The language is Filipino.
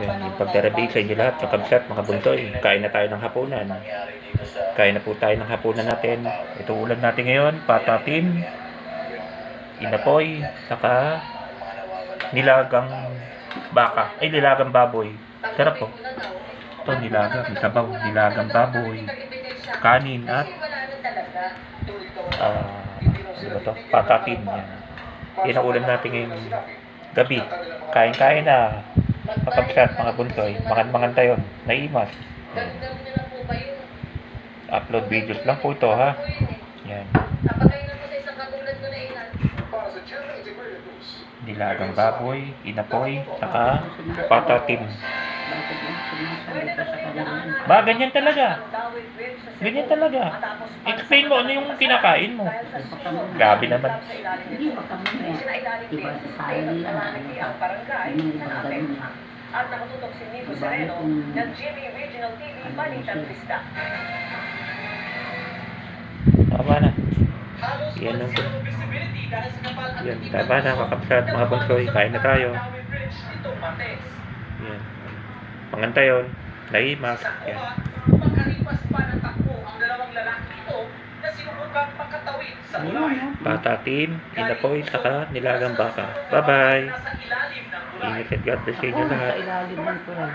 Yan, yung pagdarabig sa inyo lahat, mga kabsat, mga buntoy. Kain na tayo ng hapunan. Kain na po tayo ng hapunan natin. Ito ulam natin ngayon, patatim, inapoy, saka nilagang baka. Ay, nilagang baboy. Sarap po. Ito, nilagang, sabaw, nilagang baboy, kanin at ah, ano ba to? Patatim. Yan. Yan ang ulam natin ngayong gabi. Kain-kain na. Kapagkat mga buntoy, mangan-mangan tayo. Naimas. Yan. Upload videos lang po ito ha. Yan. Nilagang baboy, inapoy, saka patatim. Ba, ganyan talaga. Ganyan talaga. Explain mo ano yung kinakain mo. Grabe naman. Hindi pa kami eh. Iba sa sayo nila na ano pa. Yung na. At nakatutok si Nico Diba, Sereno ng GMA Regional TV Balitang Lista. Tama na. Yan lang po. Yan, tama na kakapsat mga bunsoy. Kain na tayo. Yan. Mangan tayo. Naimas. Yan. Makalipas pa ng takbo ang dalawang lalaki ito na sinubukang makatawid sa Ayun, tulay. no? Patatim, inapoy, saka nilagang baka. Bye-bye. Ingat at God bless sa inyo lahat. sa ilalim ng tulay.